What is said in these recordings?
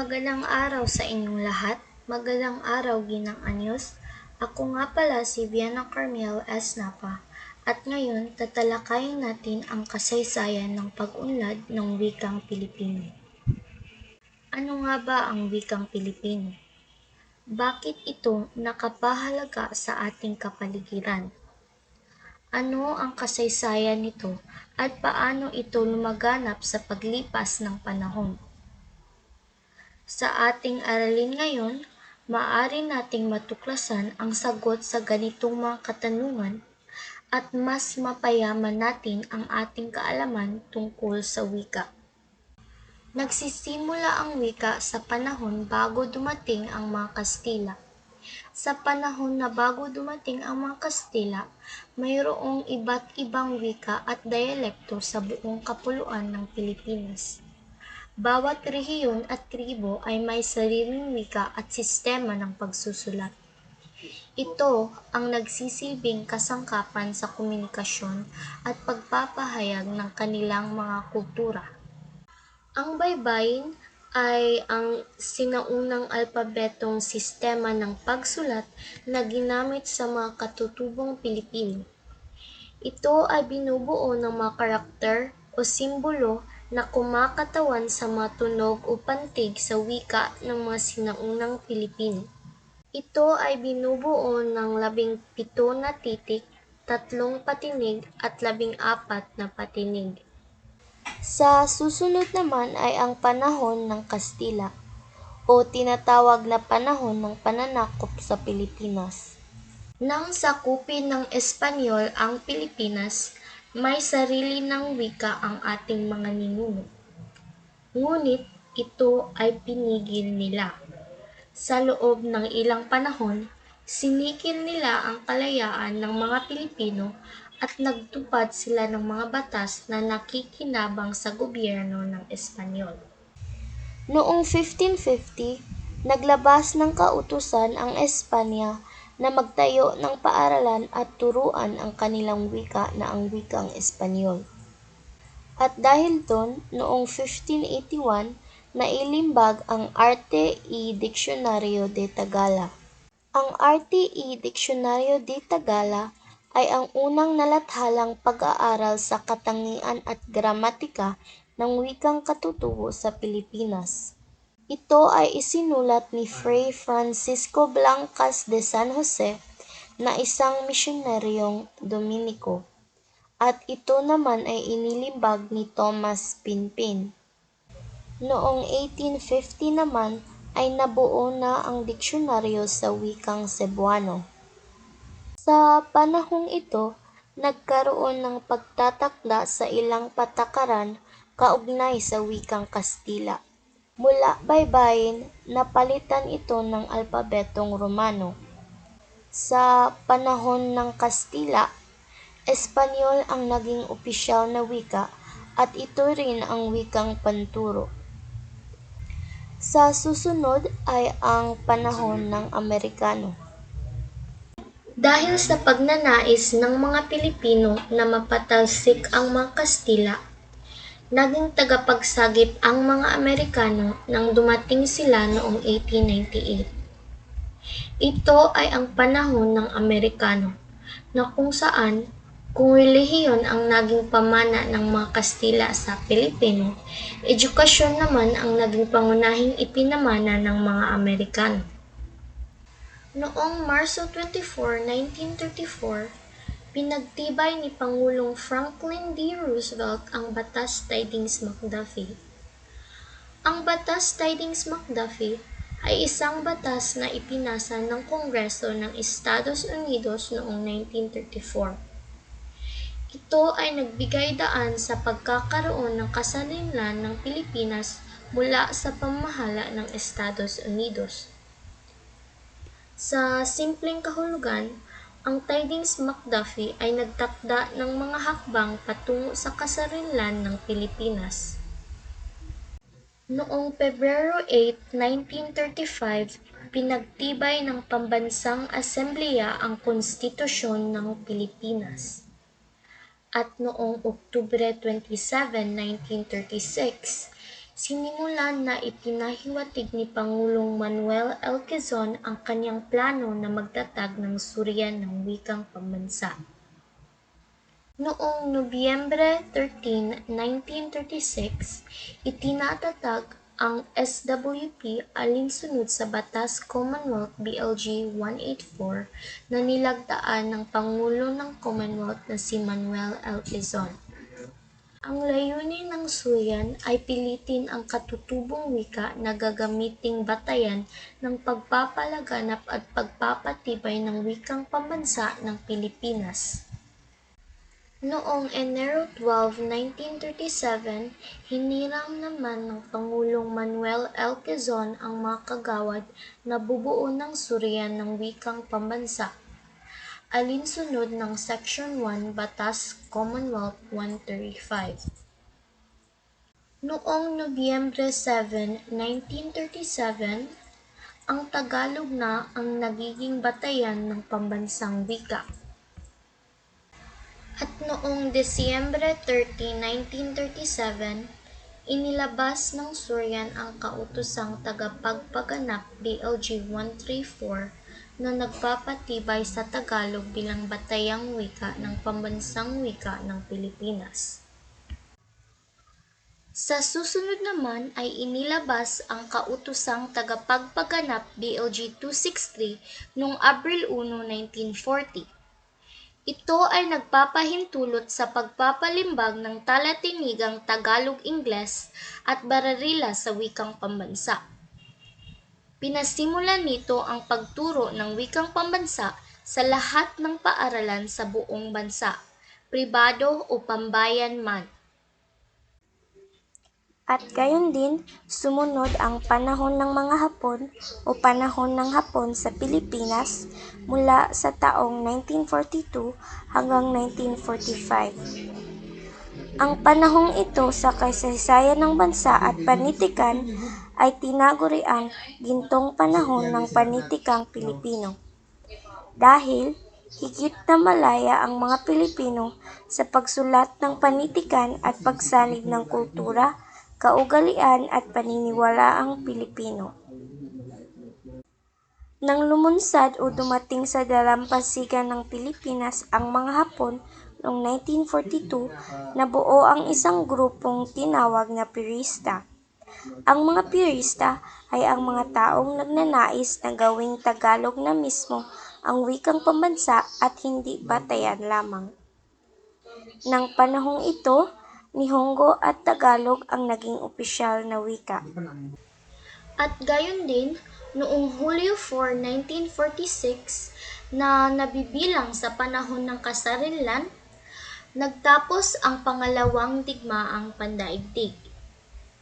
Magandang araw sa inyong lahat. Magandang araw, Ginang Anyos. Ako nga pala si Viana Carmiel S. Napa. At ngayon, tatalakayin natin ang kasaysayan ng pag-unlad ng wikang Pilipino. Ano nga ba ang wikang Pilipino? Bakit ito nakapahalaga sa ating kapaligiran? Ano ang kasaysayan nito at paano ito lumaganap sa paglipas ng panahon? Sa ating aralin ngayon, maaari nating matuklasan ang sagot sa ganitong mga katanungan at mas mapayaman natin ang ating kaalaman tungkol sa wika. Nagsisimula ang wika sa panahon bago dumating ang mga Kastila. Sa panahon na bago dumating ang mga Kastila, mayroong iba't ibang wika at dialekto sa buong kapuluan ng Pilipinas. Bawat rehiyon at tribo ay may sariling wika at sistema ng pagsusulat. Ito ang nagsisilbing kasangkapan sa komunikasyon at pagpapahayag ng kanilang mga kultura. Ang baybayin ay ang sinaunang alpabetong sistema ng pagsulat na ginamit sa mga katutubong Pilipino. Ito ay binubuo ng mga karakter o simbolo na kumakatawan sa mga tunog o pantig sa wika ng mga sinaunang Pilipino. Ito ay binubuo ng labing pito na titik, tatlong patinig at labing apat na patinig. Sa susunod naman ay ang panahon ng Kastila o tinatawag na panahon ng pananakop sa Pilipinas. Nang sakupin ng Espanyol ang Pilipinas, may sarili ng wika ang ating mga ninuno. Ngunit ito ay pinigil nila. Sa loob ng ilang panahon, sinikil nila ang kalayaan ng mga Pilipino at nagtupad sila ng mga batas na nakikinabang sa gobyerno ng Espanyol. Noong 1550, naglabas ng kautusan ang Espanya na magtayo ng paaralan at turuan ang kanilang wika na ang wikang Espanyol. At dahil doon, noong 1581, nailimbag ang Arte y Diccionario de Tagala. Ang Arte y Diccionario de Tagala ay ang unang nalathalang pag-aaral sa katangian at gramatika ng wikang katutubo sa Pilipinas. Ito ay isinulat ni Fray Francisco Blancas de San Jose na isang misyonaryong Dominiko at ito naman ay inilimbag ni Thomas Pinpin. Noong 1850 naman ay nabuo na ang diksyonaryo sa wikang Cebuano. Sa panahong ito, nagkaroon ng pagtatakda sa ilang patakaran kaugnay sa wikang Kastila. Mula baybayin, napalitan ito ng alpabetong Romano. Sa panahon ng Kastila, Espanyol ang naging opisyal na wika at ito rin ang wikang panturo. Sa susunod ay ang panahon ng Amerikano. Dahil sa pagnanais ng mga Pilipino na mapatalsik ang mga Kastila naging tagapagsagip ang mga Amerikano nang dumating sila noong 1898. Ito ay ang panahon ng Amerikano na kung saan kung relihiyon ang naging pamana ng mga Kastila sa Pilipino, edukasyon naman ang naging pangunahing ipinamana ng mga Amerikano. Noong Marso 24, 1934, Pinagtibay ni Pangulong Franklin D. Roosevelt ang Batas Tidings McDuffie. Ang Batas Tidings McDuffie ay isang batas na ipinasa ng Kongreso ng Estados Unidos noong 1934. Ito ay nagbigay daan sa pagkakaroon ng kasalinlan ng Pilipinas mula sa pamahala ng Estados Unidos. Sa simpleng kahulugan, ang Tidings McDuffie ay nagtakda ng mga hakbang patungo sa kasarinlan ng Pilipinas. Noong Pebrero 8, 1935, pinagtibay ng Pambansang Asembleya ang Konstitusyon ng Pilipinas. At noong Oktubre 27, 1936, Sinimulan na ipinahiwatig ni Pangulong Manuel L. Quezon ang kanyang plano na magtatag ng suryan ng wikang pambansa. Noong Nobyembre 13, 1936, itinatatag ang SWP alinsunod sa Batas Commonwealth BLG 184 na nilagdaan ng Pangulo ng Commonwealth na si Manuel L. Quezon. Ang layunin ng suryan ay pilitin ang katutubong wika na gagamiting batayan ng pagpapalaganap at pagpapatibay ng wikang pambansa ng Pilipinas. Noong Enero 12, 1937, hinirang naman ng Pangulong Manuel L. Quezon ang mga kagawad na bubuo ng suryan ng wikang pambansa. Alinsunod ng Section 1 Batas Commonwealth 135. Noong Nobyembre 7, 1937, ang Tagalog na ang nagiging batayan ng pambansang wika. At noong Desyembre 30, 1937, inilabas ng Suryan ang kautosang tagapagpaganap BLG 134 na nagpapatibay sa Tagalog bilang batayang wika ng pambansang wika ng Pilipinas. Sa susunod naman ay inilabas ang kautosang tagapagpaganap BLG 263 noong Abril 1, 1940. Ito ay nagpapahintulot sa pagpapalimbag ng talatinigang Tagalog-Ingles at bararila sa wikang pambansa. Pinasimulan nito ang pagturo ng wikang pambansa sa lahat ng paaralan sa buong bansa, pribado o pambayan man. At gayon din, sumunod ang panahon ng mga Hapon o panahon ng Hapon sa Pilipinas mula sa taong 1942 hanggang 1945. Ang panahong ito sa kasaysayan ng bansa at panitikan ay tinaguriang gintong panahon ng panitikang Pilipino. Dahil higit na malaya ang mga Pilipino sa pagsulat ng panitikan at pagsanib ng kultura, kaugalian at paniniwalaang Pilipino. Nang lumunsad o dumating sa dalampasigan ng Pilipinas ang mga Hapon noong 1942, nabuo ang isang grupong tinawag na Pirista. Ang mga Pirista ay ang mga taong nagnanais na gawing Tagalog na mismo ang wikang pambansa at hindi batayan lamang. Nang panahong ito, Nihongo at Tagalog ang naging opisyal na wika. At gayon din, noong Hulyo 4, 1946, na nabibilang sa panahon ng kasarinlan, nagtapos ang pangalawang digmaang pandaigdig.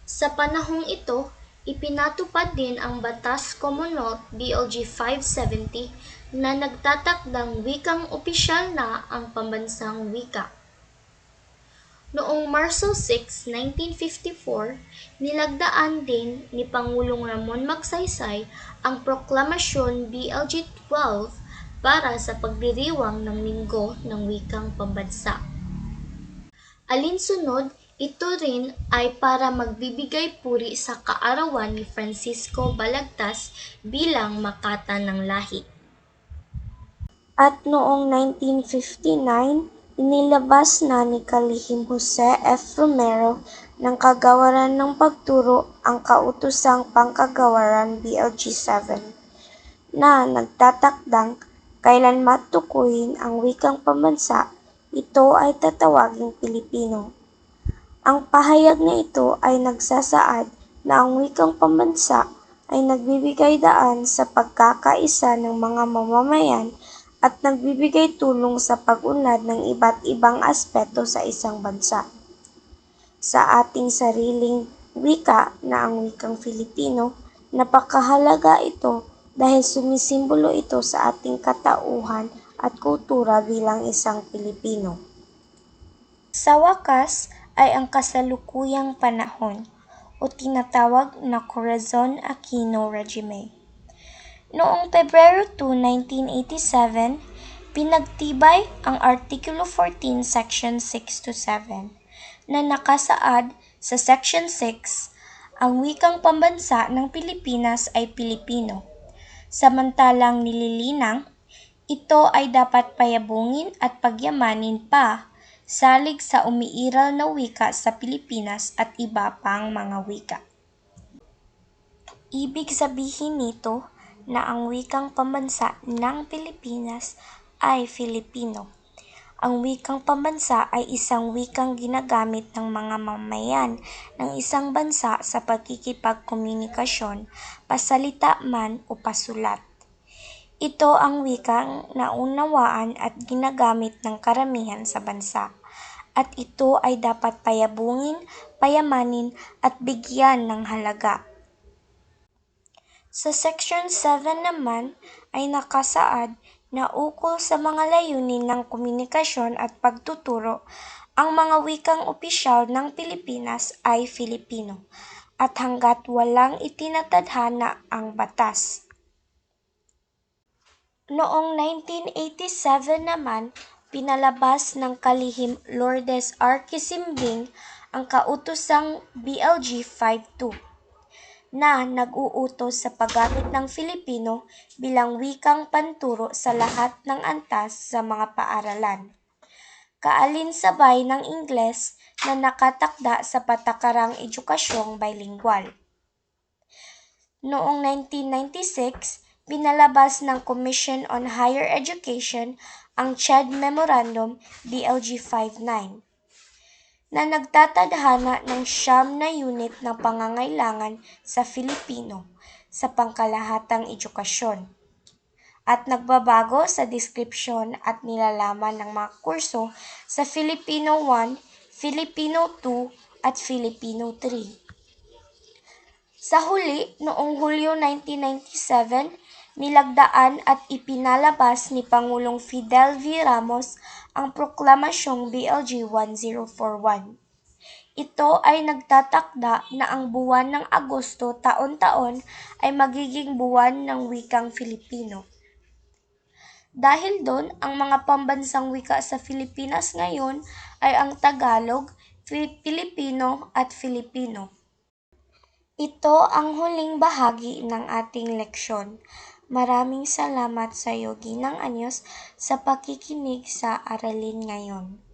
Sa panahong ito, ipinatupad din ang Batas Commonwealth BLG 570 na nagtatakdang wikang opisyal na ang pambansang wika. Noong Marso 6, 1954, nilagdaan din ni Pangulong Ramon Magsaysay ang Proklamasyon BLG 12 para sa pagdiriwang ng Linggo ng Wikang Pambansa. Alinsunod, ito rin ay para magbibigay puri sa kaarawan ni Francisco Balagtas bilang makata ng lahi. At noong 1959, inilabas na ni Kalihim Jose F. Romero ng Kagawaran ng Pagturo ang Kautosang Pangkagawaran BLG 7 na nagtatakdang kailan matukuyin ang wikang pambansa, ito ay tatawaging Pilipino. Ang pahayag na ito ay nagsasaad na ang wikang pambansa ay nagbibigay daan sa pagkakaisa ng mga mamamayan at nagbibigay tulong sa pag-unlad ng iba't ibang aspeto sa isang bansa. Sa ating sariling wika na ang wikang Filipino, napakahalaga ito dahil sumisimbolo ito sa ating katauhan at kultura bilang isang Pilipino. Sa wakas ay ang kasalukuyang panahon o tinatawag na Corazon Aquino Regime. Noong Pebrero 2, 1987, pinagtibay ang Artikulo 14, Section 6 to 7 na nakasaad sa Section 6 Ang wikang pambansa ng Pilipinas ay Pilipino. Samantalang nililinang, ito ay dapat payabungin at pagyamanin pa salig sa umiiral na wika sa Pilipinas at iba pang mga wika. Ibig sabihin nito na ang wikang pambansa ng Pilipinas ay Filipino. Ang wikang pambansa ay isang wikang ginagamit ng mga mamayan ng isang bansa sa pagkikipagkomunikasyon, pasalita man o pasulat. Ito ang wikang naunawaan at ginagamit ng karamihan sa bansa, at ito ay dapat payabungin, payamanin at bigyan ng halaga. Sa Section 7 naman ay nakasaad na ukol sa mga layunin ng komunikasyon at pagtuturo, ang mga wikang opisyal ng Pilipinas ay Filipino, at hanggat walang itinatadhana ang batas. Noong 1987 naman, pinalabas ng kalihim Lourdes R. Quisimbing ang kautosang BLG 52 na nag-uutos sa paggamit ng Filipino bilang wikang panturo sa lahat ng antas sa mga paaralan. Kaalinsabay ng Ingles na nakatakda sa patakarang edukasyong bilingual. Noong 1996, pinalabas ng Commission on Higher Education ang CHED Memorandum DLG 59 na nagtatadhana ng siyam na unit ng pangangailangan sa Filipino sa pangkalahatang edukasyon at nagbabago sa deskripsyon at nilalaman ng mga kurso sa Filipino 1, Filipino 2 at Filipino 3. Sa huli, noong Hulyo 1997, nilagdaan at ipinalabas ni Pangulong Fidel V. Ramos ang proklamasyong BLG 1041. Ito ay nagtatakda na ang buwan ng Agosto taon-taon ay magiging buwan ng wikang Filipino. Dahil doon, ang mga pambansang wika sa Pilipinas ngayon ay ang Tagalog, Fi- Filipino at Filipino. Ito ang huling bahagi ng ating leksyon. Maraming salamat sa iyo, Ginang Anyos, sa pakikinig sa aralin ngayon.